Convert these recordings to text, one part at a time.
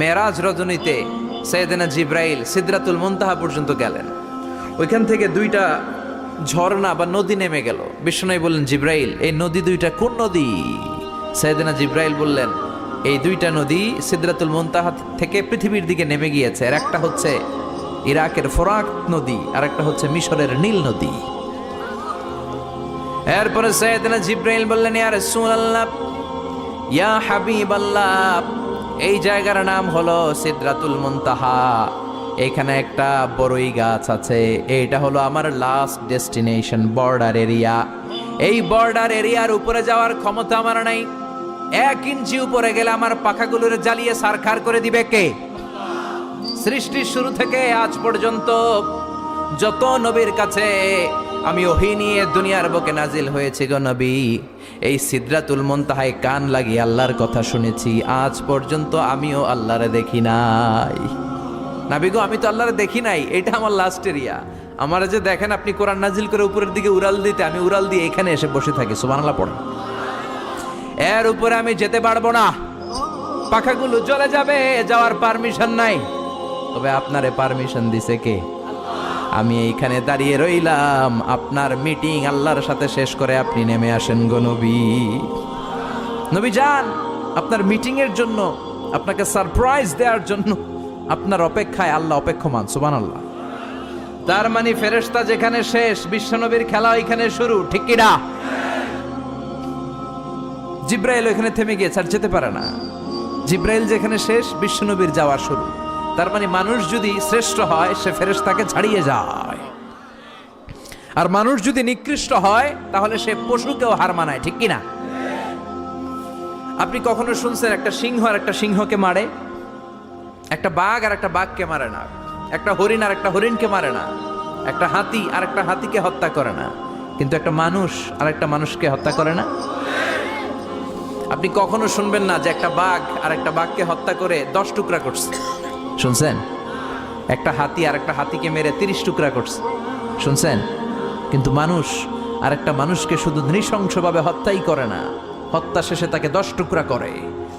মেরাজ রজনীতে সৈয়দনা জিব্রাইল সিদ্রাতুল মুনতাহা পর্যন্ত গেলেন। ওইখান থেকে দুইটা ঝর্ণা বা নদী নেমে গেল। বিষ্ণনাই বললেন, জিব্রাইল, এই নদী দুইটা কোন নদী? সৈয়দনা জিব্রাইল বললেন, এই দুইটা নদী সিদ্রাতুল মুনতাহা থেকে পৃথিবীর দিকে নেমে গিয়েছে। আর একটা হচ্ছে ইরাকের ফোরাক নদী, আর একটা হচ্ছে মিশরের নীল নদী। এরপরে সৈয়দনা জিব্রাইল বললেন, ইয়া রাসূলুল্লাহ, ইয়া হাবিবাল্লাহ এই জায়গার নাম হলো সিদরাতুল মুনতাহা। এখানে একটা বড়ই গাছ আছে। এইটা হলো আমার লাস্ট ডেস্টিনেশন বর্ডার এরিয়া এই বর্ডার এরিয়ার উপরে যাওয়ার ক্ষমতা আমার নাই। এক ইঞ্চি উপরে গেলে আমার পাখাগুলোর জ্বালিয়ে সারখার করে দিবে কে? সৃষ্টির শুরু থেকে আজ পর্যন্ত যত নবীর কাছে আমি ওহি নিয়ে দুনিয়ার বুকে নাজিল হয়েছি গো নবী। এই সিদ্রাতুল মন্তাহায় কান লাগিয়ে আল্লাহর কথা শুনেছি। আজ পর্যন্ত আমিও আল্লাহরে দেখি নাই। নাবি গো, আমি তো আল্লাহরে দেখি নাই। এটা আমার লাস্ট এরিয়া আমার যে দেখেন আপনি কোরআন নাজিল করে উপরের দিকে উড়াল দিতে, আমি উড়াল দিয়ে এখানে এসে বসে থাকি। সুবহানাল্লাহ পড়ে এর উপরে আমি যেতে পারব না। পাখাগুলো চলে যাবে, যাওয়ার পারমিশন নাই। তবে আপনারে পারমিশন দিছে কে? আমি এইখানে দাঁড়িয়ে রইলাম। আপনার মিটিং আল্লাহর সাথে শেষ করে আপনি নেমে আসেন গো নবী। নবী যান, আপনার মিটিং এর জন্য, আপনাকে সারপ্রাইজ দেওয়ার জন্য, আপনার অপেক্ষায় আল্লাহ অপেক্ষমান সুবান আল্লাহ তার মানে ফেরেশতা যেখানে শেষ, বিশ্বনবীর খেলা ওইখানে শুরু, ঠিক কিনা জিব্রাইল ওইখানে থেমে গিয়েছে আর যেতে পারে না। জিব্রাইল যেখানে শেষ, বিশ্বনবীর যাওয়া শুরু। তার মানে মানুষ যদি শ্রেষ্ঠ হয়, সে ফেরেশতাকে ছাড়িয়ে যায়। আর মানুষ যদি নিকৃষ্ট হয়, তাহলে সে পশুকেও হার মানায়, ঠিক কিনা? আপনি কখনো শুনছেন একটা সিংহ আর একটা সিংহকে মারে? একটা বাঘ আর একটা বাঘকে মারে না। একটা হরিণ আর একটা হরিণকে মারে না। একটা হাতি আর একটা হাতিকে হত্যা করে না। কিন্তু একটা মানুষ আর একটা মানুষকে হত্যা করে না? আপনি কখনো শুনবেন না যে একটা বাঘ আর একটা বাঘকে হত্যা করে দশ টুকরা করছে? শুনছেন? একটা হাতি আর একটা হাতিকে মেরে তিরিশ টুকরা করছে। শুনছেন? কিন্তু মানুষ আর একটা মানুষকে শুধু নৃশংসভাবে হত্যাই করে না। হত্যা শেষে তাকে দশ টুকরা করে,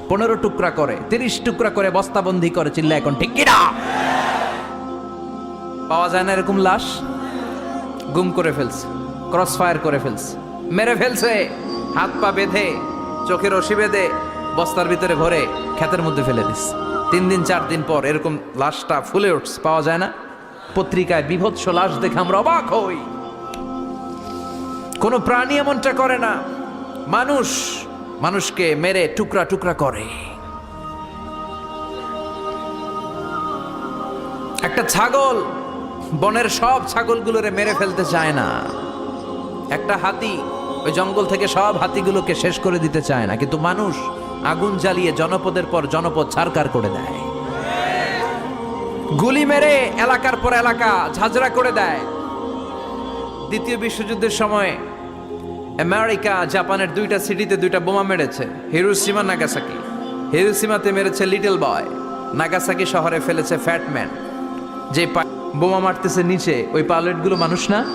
পনেরো টুকরা করে, তিরিশ টুকরা করে বস্তাবন্দি করে চিল্লা এখন, ঠিক কিনা? পাওয়া যায় না এরকম লাশ? গুম করে ফেলছে ক্রস ফায়ার করে ফেলছে, মেরে ফেলছে, হাত পা বেঁধে, চোখের রশি বেঁধে, বস্তার ভিতরে ভরে, ক্ষেতের মধ্যে ফেলে দিস তিন দিন, চার দিন পর এরকম লাশটা ফুলে উঠছে পাওয়া যায় না। পত্রিকায় বিভৎস লাশ দেখে আমরা অবাক হই। কোনো প্রাণী এমনটা করে না। মানুষ, মানুষকে মেরে টুকরা টুকরা করে। একটা ছাগল, বনের সব ছাগলগুলোরে মেরে ফেলতে চায় না। একটা হাতি, ওই জঙ্গল থেকে সব হাতিগুলোকে শেষ করে দিতে চায় না। কিন্তু মানুষ আগুন জ্বালিয়ে জনপদের পর জনপদ ছারকার করে দেয়। গুলি মেরে এলাকার পর এলাকা ঝাঁঝরা করে দেয়। দ্বিতীয় বিশ্বযুদ্ধের সময় আমেরিকা, জাপানের দুইটা সিটিতে দুইটা বোমা মেরেছে হিরোসীমা নাগাসাকি। হিরোসীমাতে মেরেছে লিটল বয়। নাগাসাকি শহরে ফেলেছে ফ্যাটম্যান যে বোমা মারতেছে নিচে, ওই পাইলটগুলো মানুষ না?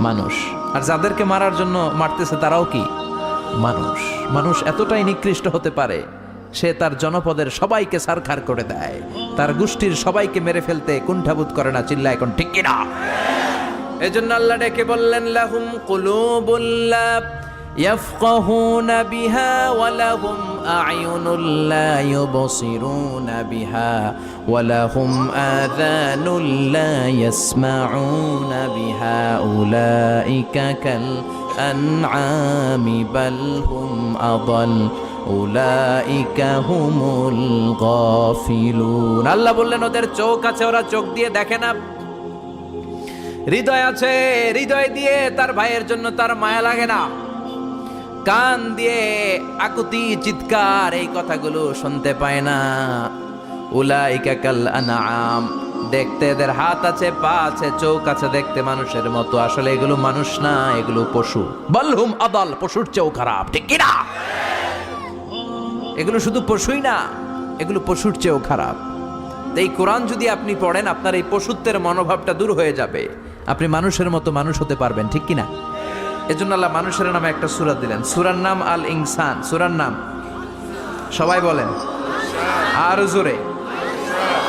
মানুষ। আর যাদেরকে মারার জন্য মারতেছে তারাও কি? মানুষ। মানুষ এতটাই নিকৃষ্ট হতে পারে, সে তার জনপদের সবাইকে সারখার করে দেয়। তার গোষ্ঠীর সবাইকে মেরে ফেলতে কুণ্ঠাবোধ করে না, চিল্লা, এখন ঠিক কিনা? এজন্য আল্লাহ ডেকে বললেন, লাহুম কুলুবুল্লা يفقهون بها ولهم أعين لا يبصرون بها ولهم آذان لا يسمعون بها أولئك كالأنعام بل هم أضل أولئك هم الغافلون আল্লাহ বললেন ওদের চোখ আছে ওরা চোখ দিয়ে দেখে না হৃদয় আছে হৃদয় দিয়ে তার ভাইয়ের জন্য তার মায়া লাগে না কান দিয়ে আকুতি, চিৎকার, এই কথাগুলো শুনতে পায় না। উলাইকা কাল আনাম দেখতে এদের হাত আছে, পা আছে, চোখ আছে দেখতে মানুষের মতো। আসলে এগুলো মানুষ না, এগুলো পশু। বলহুম আদাল, পশুর চেয়েও খারাপ, ঠিক কিনা? এগুলো শুধু পশুই না, এগুলো পশুর চেয়েও খারাপ। এই কোরআন যদি আপনি পড়েন, আপনার এই পশুত্বের মনোভাবটা দূর হয়ে যাবে। আপনি মানুষের মতো মানুষ হতে পারবেন, ঠিক কিনা? এজন্য আল্লাহ মানুষের নামে একটা সুরা দিলেন। সুরার নাম আল ইনসান সুরার নাম? সবাই বলেন। আর জোরে।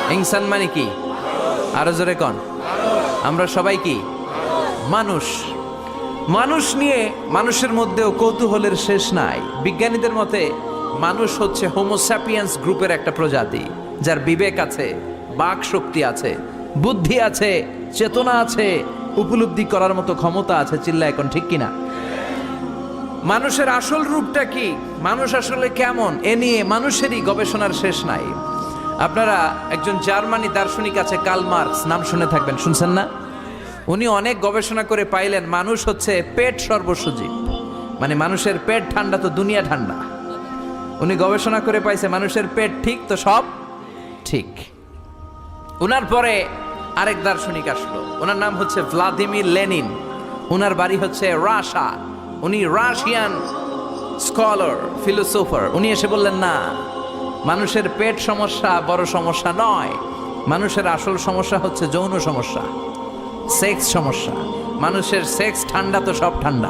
ইনসান মানে কি? আরও জোরে কন? আমরা সবাই কি? মানুষ। মানুষ নিয়ে মানুষের মধ্যেও কৌতূহলের শেষ নাই। বিজ্ঞানীদের মতে, মানুষ হচ্ছে হোমোস্যাপিয়ান্স গ্রুপের একটা প্রজাতি, যার বিবেক আছে, বাক শক্তি আছে, বুদ্ধি আছে, চেতনা আছে উপলব্ধি করার মতো ক্ষমতা আছে চিল্লা এখন ঠিক কিনা? মানুষের আসল রূপটা কি? মানুষ আসলে কেমন? এ নিয়ে মানুষেরই গবেষণার শেষ নাই। আপনারা একজন জার্মানি দার্শনিক আছে কার্ল মার্কস, নাম শুনে থাকবেন, শুনছেন না? উনি অনেক গবেষণা করে পাইলেন, মানুষ হচ্ছে পেট সর্বসজীব মানে মানুষের পেট ঠান্ডা তো দুনিয়া ঠান্ডা। উনি গবেষণা করে পাইছে, মানুষের পেট ঠিক তো সব? ঠিক। উনার পরে আরেক দার্শনিক আসলো। ওনার নাম হচ্ছে ভ্লাদিমির লেনিন। উনার বাড়ি হচ্ছে রাশা। উনি রাশিয়ান স্কলার, ফিলোসোফার। উনি এসে বললেন, না, মানুষের পেট সমস্যা বড় সমস্যা নয়। মানুষের আসল সমস্যা হচ্ছে যৌন সমস্যা, সেক্স সমস্যা। মানুষের সেক্স ঠান্ডা তো সব ঠান্ডা।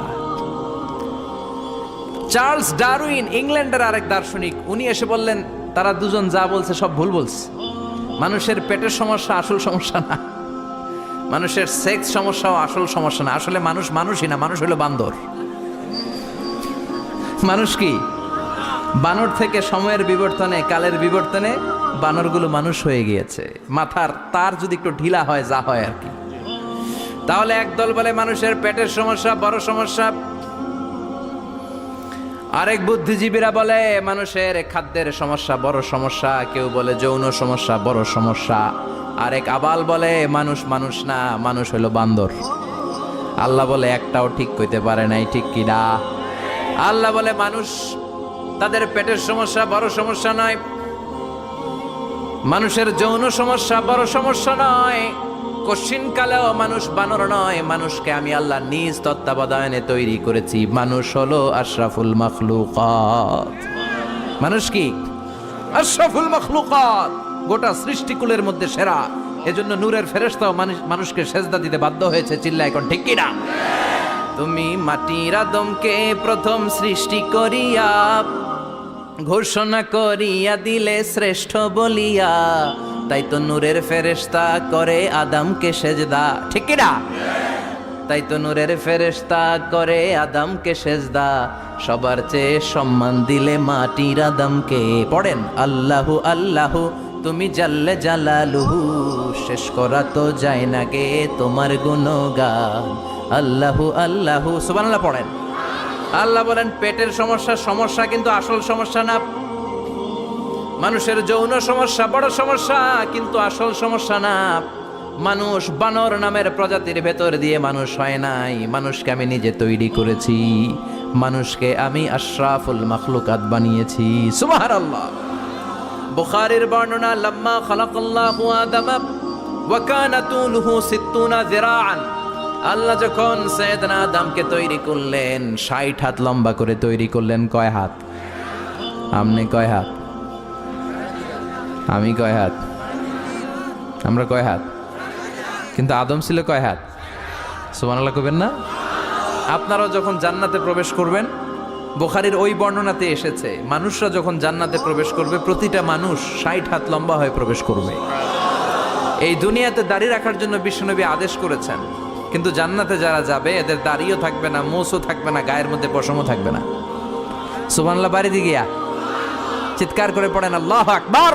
চার্লস ডারউইন, ইংল্যান্ডের আরেক দার্শনিক। উনি এসে বললেন, তারা দুজন যা বলছে সব ভুল বলছে। মানুষের পেটের সমস্যা আসল সমস্যা না। মানুষের সেক্স সমস্যাও আসল সমস্যা না। আসলে মানুষ মানুষই না, মানুষ হলো বান্দর। মানুষ কি? বানর থেকে সময়ের বিবর্তনে, কালের বিবর্তনে বানরগুলো মানুষ হয়ে গিয়েছে। মাথার তার যদি একটু ঢিলা হয়, যা হয় আর কি। তাহলে একদল বলে মানুষের পেটের সমস্যা, বড় সমস্যা আরেক বুদ্ধিজীবীরা বলে, মানুষের খাদ্যের সমস্যা বড় সমস্যা। কেউ বলে, যৌন সমস্যা বড় সমস্যা। আরেক আবাল বলে, মানুষ মানুষ না, মানুষ হলো বান্দর। আল্লাহ বলে, একটাও ঠিক কইতে পারে নাই, ঠিক কিনা আল্লাহ বলে, মানুষ তাদের পেটের সমস্যা বড় সমস্যা নয়। মানুষের যৌন সমস্যা বড় সমস্যা নয়। কশিন কালেও মানুষ বানর নয়। মানুষকে আমি আল্লাহ নিজ তত্ত্বাবধানে তৈরি করেছি। মানুষ হলো আশরাফুল মখলুকাত। মানুষ কি? আশরাফুল মখলুকাত। গোটা সৃষ্টিকুলের মধ্যে সেরা। এজন্য নূরের মানুষ মানুষকে সেজদা দিতে বাধ্য হয়েছে। চিল্লা এখন ঠিক কিনা? তুমি মাটির আদমকে প্রথম সৃষ্টি করিয়া, ঘোষণা করিয়া দিলে শ্রেষ্ঠ বলিয়া তাই তো নূরের ফেরেশতা করে আদমকে সেজদা। ঠিক না তাই তো নূরের ফেরেশতা করে আদমকে সেজদা। সবার চেয়ে সম্মান দিলে মাটির আদমকে। পড়েন, আল্লাহু আল্লাহু, তুমি জাল্লে জালালুহু, শেষ করা তো যায় না গে তোমার গুণগান। আল্লাহু আল্লাহু, সুবহানাল্লাহ পড়েন। আল্লাহ বলেন, পেটের সমস্যা সমস্যা কিন্তু আসল সমস্যা না মানুষের যৌন সমস্যা, বড় সমস্যা, কিন্তু আসল সমস্যা না। মানুষ বানর নামের প্রজাতির ভেতর দিয়ে মানুষ হয় নাই। মানুষকে আমি নিজে তৈরি করেছি। মানুষকে আমি আশরাফুল মখলুকাত বানিয়েছি। সুমার আল্লাহ বুখারির বর্ণনা, লাম্মা খালাকাল্লাহু আদম ওয়া কানা তুলুহু সিত্তুনা যিরাআন। আল্লাহ যখন সৈয়দনা আদমকে তৈরি করলেন, ষাট হাত লম্বা করে তৈরি করলেন, কয় হাত? আমনে কয় হাত? আমি কয় হাত? আমরা কয় হাত? কিন্তু আদম ছিল কয় হাত? সুবহানাল্লাহ কবেন না? আপনারাও যখন জান্নাতে প্রবেশ করবেন, বোখারির ওই বর্ণনাতে এসেছে, মানুষরা যখন জান্নাতে প্রবেশ করবে, প্রতিটা মানুষ ষাট হাত লম্বা হয়ে প্রবেশ করবে। এই দুনিয়াতে দাড়ি রাখার জন্য বিশ্বনবী আদেশ করেছেন, কিন্তু জান্নাতে যারা যাবে, এদের দাড়িও থাকবে না মোসও থাকবে না, গায়ের মধ্যে পশমও থাকবে না। সুবহানাল্লাহ, বাড়ি দিয়ে গিয়া চিৎকার করে পড়েন, আল্লাহ আকবার!